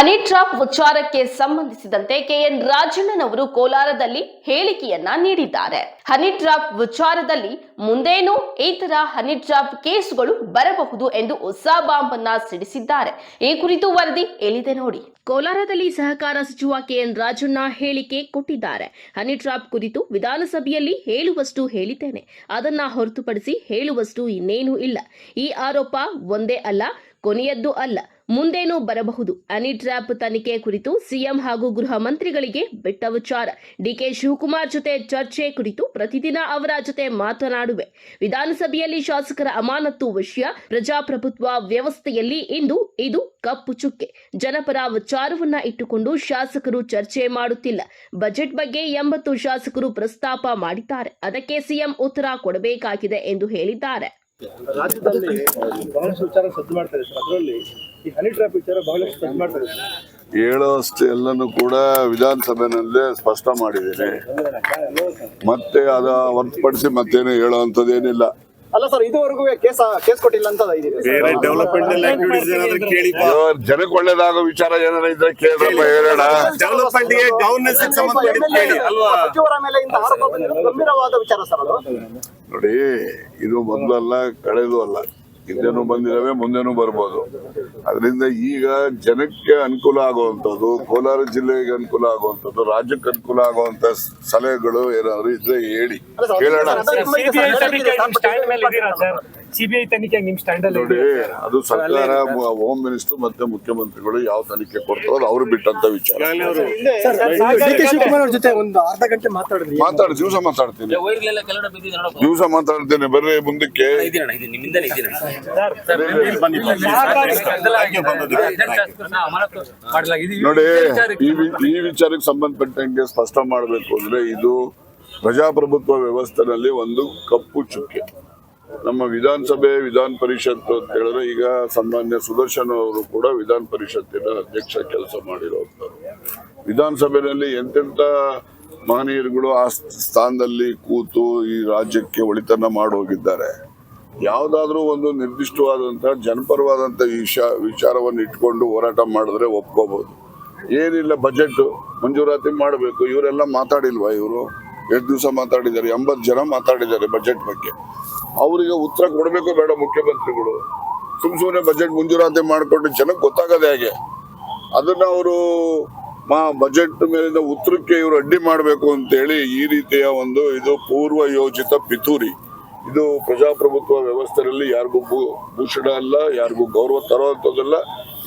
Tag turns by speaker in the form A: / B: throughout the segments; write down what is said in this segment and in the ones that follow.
A: Honey trap ವಿಚಾರಕ್ಕೆ ಸಂಬಂಧಿಸಿದಂತೆ K N ರಾಜಣ್ಣನವರು ಕೋಲಾರದಲ್ಲಿ ಹೇಳಿಕೆಯನ್ನ ನೀಡಿದ್ದಾರೆ. ಹನಿ ಟ್ರಾಪ್ ವಿಚಾರದಲ್ಲಿ ಮುಂದೇನು ಈ ತರ ಹನಿ ಟ್ರಾಪ್ ಕೇಸುಗಳು ಬರಬಹುದು ಎಂದು ಹೊಸ ಬಾಂಬ್ ಅನ್ನ ಸಿಡಿಸಿದ್ದಾರೆ. ಈ ಕುರಿತು ವರದಿ ಹೇಳಿದೆ ನೋಡಿ. ಕೋಲಾರದಲ್ಲಿ ಸಹಕಾರ ಸಚಿವ ಕೆಎನ್ ರಾಜಣ್ಣ ಹೇಳಿಕೆ ಕೊಟ್ಟಿದ್ದಾರೆ. ಹನಿ ಟ್ರಾಪ್ ಕುರಿತು ವಿಧಾನಸಭೆಯಲ್ಲಿ ಹೇಳುವಷ್ಟು ಹೇಳಿದ್ದೇನೆ. ಅದನ್ನ ಹೊರತುಪಡಿಸಿ ಹೇಳುವಷ್ಟು ಇನ್ನೇನೂ ಇಲ್ಲ. ಈ ಆರೋಪ ಒಂದೇ ಅಲ್ಲ, ಕೊನೆಯದ್ದು ಅಲ್ಲ. ಮುಂದೇನೂ ಬರಬಹುದು. ಹನಿ ಟ್ರ್ಯಾಪ್ ತನಿಖೆ ಕುರಿತು ಸಿಎಂ ಹಾಗೂ ಗೃಹ ಮಂತ್ರಿಗಳಿಗೆ ಬಿಟ್ಟ ವಿಚಾರ. ಡಿಕೆ ಶಿವಕುಮಾರ್ ಜೊತೆ ಚರ್ಚೆ ಕುರಿತು ಪ್ರತಿದಿನ ಅವರ ಜೊತೆ ಮಾತನಾಡುವೆ. ವಿಧಾನಸಭೆಯಲ್ಲಿ ಶಾಸಕರ ಅಮಾನತು ವಿಷಯ ಪ್ರಜಾಪ್ರಭುತ್ವ ವ್ಯವಸ್ಥೆಯಲ್ಲಿ ಇಂದು ಇದು ಕಪ್ಪು ಚುಕ್ಕೆ. ಜನಪರ ವಿಚಾರವನ್ನ ಇಟ್ಟುಕೊಂಡು ಶಾಸಕರು ಚರ್ಚೆ ಮಾಡುತ್ತಿಲ್ಲ. ಬಜೆಟ್ ಬಗ್ಗೆ ಎಂಬತ್ತು ಶಾಸಕರು ಪ್ರಸ್ತಾಪ ಮಾಡಿದ್ದಾರೆ. ಅದಕ್ಕೆ ಸಿಎಂ ಉತ್ತರ ಕೊಡಬೇಕಾಗಿದೆ ಎಂದು ಹೇಳಿದ್ದಾರೆ.
B: ರಾಜ್ಯದಲ್ಲಿ ಬಹಳಷ್ಟು ವಿಚಾರ ಸದ್ದು ಮಾಡ್ತಾರೆ ಸರ್. ಅದರಲ್ಲಿ ಈ ಹನಿ ಟ್ರ್ಯಾಪ್ ವಿಚಾರ ಬಹಳಷ್ಟು ಸದ್ದು ಮಾಡ್ತಾರೆ ಸರ್.
C: ಹೇಳೋಷ್ಟು ಎಲ್ಲನೂ ಕೂಡ ವಿಧಾನಸಭೆನಲ್ಲೇ ಸ್ಪಷ್ಟ ಮಾಡಿದ್ದೀನಿ. ಮತ್ತೆ ಅದ ಹೊರತುಪಡಿಸಿ ಮತ್ತೇನು ಹೇಳೋವಂಥದ್ದೇನಿಲ್ಲ.
B: ಅಲ್ಲ ಸರ್ ಇದುವರೆಗೂ ಕೇಸ್ ಕೇಸ್ ಕೊಟ್ಟಿಲ್ಲ ಅಂತ ಇದೆ
D: ಬೇರೆ ಡೆವಲಪ್ಮೆಂಟಲ್ ಆಕ್ಟಿವಿಟೀಸ್ ಏನಾದ್ರು ಕೇಳಿ
C: ಜನಕ್ಕೆ ಒಳ್ಳೇದಾಗೋ ವಿಚಾರ ಏನಾರ ಇದ್ರೆ ಕೇಳ್ರಪ್ಪ ಹೇಳೋಣ.
D: ಡೆವಲಪ್ಮೆಂಟ್ಗೆ ಗವರ್ನೆನ್ಸ್ ಸಂಬಂಧಪಟ್ಟಿದ್ದು ಕೇಳಿ. ಅಲ್ವಾ
B: ಸಚಿವರ ಮೇಲೆ ಇಂತ ಆರೋಪ ಗಂಭೀರವಾದ ವಿಚಾರ ಸರ್ ಅದು.
C: ನೋಡಿ ಇದು ಮೊದಲಲ್ಲ ಕಳೆದು ಅಲ್ಲ ಹಿಂದೆನೂ ಬಂದಿದ್ದಾವೆ ಮುಂದೆನೂ ಬರ್ಬೋದು ಅದರಿಂದ ಈಗ ಜನಕ್ಕೆ ಅನುಕೂಲ ಆಗುವಂಥದ್ದು ಕೋಲಾರ ಜಿಲ್ಲೆಗೆ ಅನುಕೂಲ ಆಗುವಂಥದ್ದು ರಾಜ್ಯಕ್ಕೆ ಅನುಕೂಲ ಆಗುವಂತ ಸಲಹೆಗಳು ಏನಾದ್ರು ಇದ್ರೆ ಹೇಳಿ ಕೇಳೋಣ
E: ಸಿಬಿಐ ತನಿಖೆ ನಿಮ್ ಸ್ಟ್ಯಾಂಡ್ ಸರ್ ಅಲ್ಲಿ
C: ನೋಡಿ ಅದು ಸರ್ಕಾರ ಹೋಮ್ ಮಿನಿಸ್ಟರ್ ಮತ್ತೆ ಮುಖ್ಯಮಂತ್ರಿಗಳು ಯಾವ ತನಿಖೆ ಕೊಡ್ತಾರೋ ಅದು ಅವ್ರು ಬಿಟ್ಟಂತ ವಿಚಾರ
D: ಈಗಾಗಲೇ ಅವರು
B: ಡಿ ಕೆ ಶಿವಕುಮಾರ್ ಅವ್ರ ಜೊತೆ ಒಂದು ಅರ್ಧ ಗಂಟೆ ಮಾತಾಡಿದ್ರಿ
C: ಮಾತಾಡಿ ದಿವಸ ಮಾತಾಡ್ತೀನಿ
F: ವೈರ್ಗಳೆಲ್ಲ ಕೆಳಗಡೆ ಬಿದ್ದಿದೆ ನೋಡಪ್ಪ
C: ದಿವಸ ಮಾತಾಡ್ತೇನೆ ಬರ್ರಿ ಮುಂದಕ್ಕೆ
F: ಇದು ನಿಮ್ಮಿಂದಲೇ ಇದೀನಣ್ಣ
C: ನೋಡಿ ಈ ವಿ- ಈ ವಿಚಾರಕ್ಕೆ ಸಂಬಂಧಪಟ್ಟಂಗೆ ಸ್ಪಷ್ಟ ಮಾಡಬೇಕು ಅಂದ್ರೆ ಇದು ಪ್ರಜಾಪ್ರಭುತ್ವ ವ್ಯವಸ್ಥೆನಲ್ಲಿ ಒಂದು ಕಪ್ಪು ಚುಕ್ಕೆ ನಮ್ಮ ವಿಧಾನಸಭೆ ವಿಧಾನ ಪರಿಷತ್ ಅಂತ ಹೇಳಿದ್ರೆ ಈಗ ಸನ್ಮಾನ್ಯ ಸುದರ್ಶನ್ ಅವರು ಕೂಡ ವಿಧಾನ ಪರಿಷತ್ತಿನ ಅಧ್ಯಕ್ಷ ಕೆಲಸ ಮಾಡಿರುವಂತರು ವಿಧಾನಸಭೆಯಲ್ಲಿ ಎಂತೆಂತ ಮಹನೀಯರುಗಳು ಆ ಸ್ಥಾನದಲ್ಲಿ ಕೂತು ಈ ರಾಜ್ಯಕ್ಕೆ ಒಳಿತನ ಮಾಡೋಗಿದ್ದಾರೆ. ಯಾವುದಾದ್ರೂ ಒಂದು ನಿರ್ದಿಷ್ಟವಾದಂಥ ಜನಪರವಾದಂಥ ವಿಷ, ವಿಚಾರವನ್ನು ಇಟ್ಕೊಂಡು ಹೋರಾಟ ಮಾಡಿದ್ರೆ ಒಪ್ಕೋಬಹುದು ಏನಿಲ್ಲ ಬಜೆಟ್ ಮಂಜೂರಾತಿ ಮಾಡಬೇಕು. ಇವರೆಲ್ಲ ಮಾತಾಡಿಲ್ವಾ ಇವರು? ಎಷ್ಟು ದಿವಸ ಮಾತಾಡಿದ್ದಾರೆ? ಎಂಬತ್ತು ಜನ ಮಾತಾಡಿದ್ದಾರೆ ಬಜೆಟ್ ಬಗ್ಗೆ. ಅವರಿಗೆ ಉತ್ತರ ಕೊಡಬೇಕು ಬೇಡ ಮುಖ್ಯಮಂತ್ರಿಗಳು. ಸುಮ್ ಸುಮ್ಮನೆ ಬಜೆಟ್ ಮಂಜೂರಾತಿ ಮಾಡಿಕೊಂಡು ಜನಕ್ಕೆ ಗೊತ್ತಾಗದೆ ಹೇಗೆ. ಅದನ್ನ ಅವರು ಮಾ ಬಜೆಟ್ ಮೇಲಿನ ಉತ್ತರಕ್ಕೆ ಇವರು ಅಡ್ಡಿ ಮಾಡಬೇಕು ಅಂತೇಳಿ ಈ ರೀತಿಯ ಒಂದು ಇದು ಪೂರ್ವ ಯೋಜಿತ ಪಿತೂರಿ. ಇದು ಪ್ರಜಾಪ್ರಭುತ್ವ ವ್ಯವಸ್ಥೆಯಲ್ಲಿ ಯಾರಿಗೂ ಭೂಷಣ ಅಲ್ಲ, ಯಾರಿಗೂ ಗೌರವ ತರುವಂತದ್ದಲ್ಲ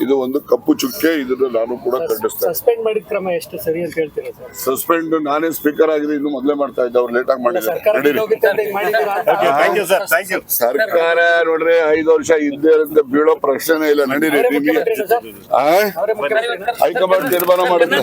C: ಇದು ಒಂದು ಕಪ್ಪು ಚುಕ್ಕೆ ಇದನ್ನು ನಾನು ಕೂಡ ಖಂಡಿಸ್ತೇನೆ
E: ಸಸ್ಪೆಂಡ್ ಮಾಡಿದ ಕ್ರಮ ಎಷ್ಟು ಸರಿ ಅಂತ ಹೇಳ್ತೀರಾ ಸರ್?
C: ಸಸ್ಪೆಂಡ್ ನಾನೇ ಸ್ಪೀಕರ್ ಆಗಿದೆ ಇನ್ನು ಮೊದಲೇ ಮಾಡ್ತಾ ಇದ್ದೆ ಅವ್ರು ಲೇಟ್ ಆಗಿ ಮಾಡಿದ್ದಾರೆ.
E: ಸರ್ಕಾರ
C: ನಡೀರಿ
E: ಹೋಗುತ್ತೆ ಅಂತ ಹಿಂಗ್ ಮಾಡಿದ್ದೀರಾ ಅಂತ?
D: Thank you sir thank you
C: ಸರ್ಕಾರ ನೋಡ್ರಿ ಐದು ವರ್ಷ ಇದ್ದೇ ಬೀಳೋ ಪ್ರಶ್ನೆ ಇಲ್ಲ ನಡೀರಿ. ನಿಮಗೆ ಹೈಕಮಾಂಡ್ ತೀರ್ಮಾನ ಮಾಡುತ್ತೆ